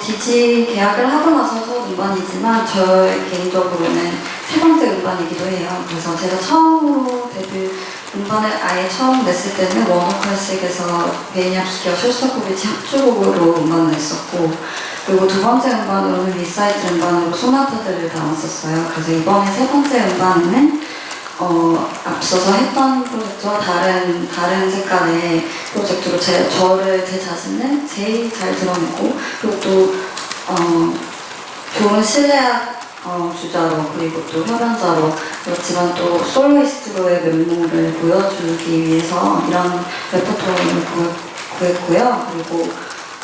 디지 계약을 하고 나서 첫 음반이지만 저 개인적으로는 세 번째 음반이기도 해요. 그래서 제가 처음으로 데뷔 음반을 아예 처음 냈을 때는 워너클래식에서 베이니아프스키와 쇼스타코비치 합주곡으로 음반을 냈었고 그리고 두 번째 음반으로는 리사이트 음반으로 소나타들을 담았었어요. 그래서 이번에 세 번째 음반에는 어, 앞서서 했던 프로젝트와 다른 다른 색깔의 프로젝트로 제 저를 제 자신을 제일 잘 드러내고 그리고 또 어, 좋은 실내악 어, 주자로 그리고 또 협연자로 그렇지만 또 솔로이스트로의 면모를 보여주기 위해서 이런 레퍼토리를 구- 구했고요. 그리고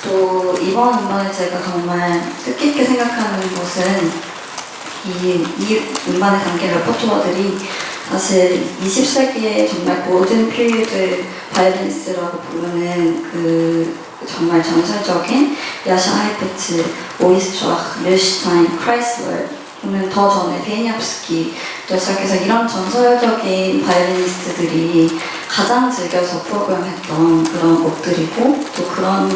또 이번 음반에 제가 정말 뜻깊게 생각하는 것은 이, 이 음반에 담긴 레퍼토어들이 사실 20세기의 정말 고든 피리드 바이올리니스트라고 부르는 그 정말 전설적인 야샤 하이페츠, 오이스트라크, 릴슈타인, 크라이슬러 또는 더 전에 베니압스키도 시작해서 이런 전설적인 바이올리니스트들이 가장 즐겨서 프로그램했던 그런 곡들이고 또 그런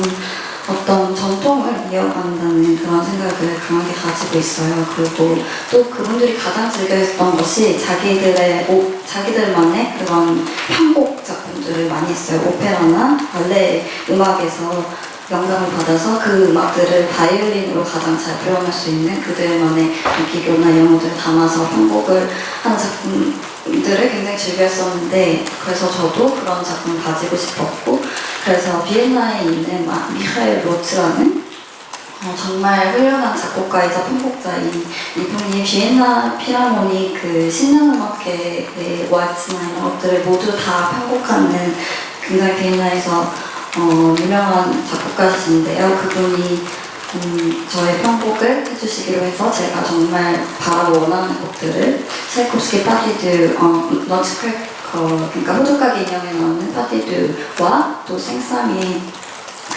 어떤 전통을 이어간다는 그런 생각을 강하게 가지고 있어요. 그리고 또 그분들이 가장 즐겨했던 것이 자기들의 오, 자기들만의 그런 편곡 작품들을 많이 했어요. 오페라나 발레 음악에서 영감을 받아서 그 음악들을 바이올린으로 가장 잘 표현할 수 있는 그들만의 기교나 영어들을 담아서 편곡을 하는 작품들을 굉장히 즐겼었는데 그래서 저도 그런 작품을 가지고 싶었고 그래서 비엔나에 있는 마- 미하엘 로츠라는 어, 정말 훌륭한 작곡가이자 편곡자인 이분이 비엔나 피라모니 그 왈츠나 이런 것들을 모두 다 편곡하는 굉장히 비엔나에서 어, 유명한 작곡가이신데요. 그분이 음, 저의 편곡을 해주시기로 해서 제가 정말 바로 원하는 곡들을 찰콥스키 파티드, 어, 너츠크래커, 그러니까 호두까기 인형에 나오는 파티드와 또 생쌈이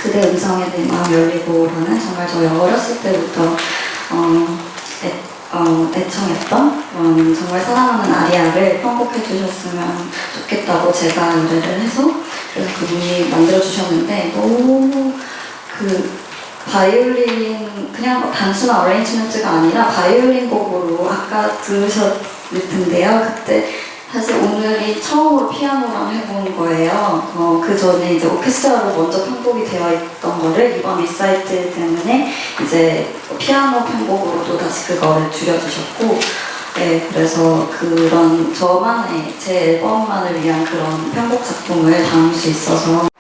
그대 음성에 내 마음 열리고라는 정말 저희 어렸을 때부터 어, 애, 어, 애청했던 그런 정말 사랑하는 아리아를 편곡해 주셨으면 좋겠다고 제가 의뢰를 해서 그래서 그분이 만들어 주셨는데 너무 그 바이올린 그냥 단순한 어레인지먼트가 아니라 바이올린 곡으로 아까 들으셨을 텐데요. 그때 사실 오늘이 처음으로 피아노랑 해본 거예요. 어, 그 전에 이제 오케스트라로 먼저 편곡이 되어 있던 거를 이번 리사이트 때문에 이제 피아노 편곡으로도 다시 그거를 줄여주셨고, 네, 그래서 그런 저만의 제 앨범만을 위한 그런 편곡 작품을 담을 수 있어서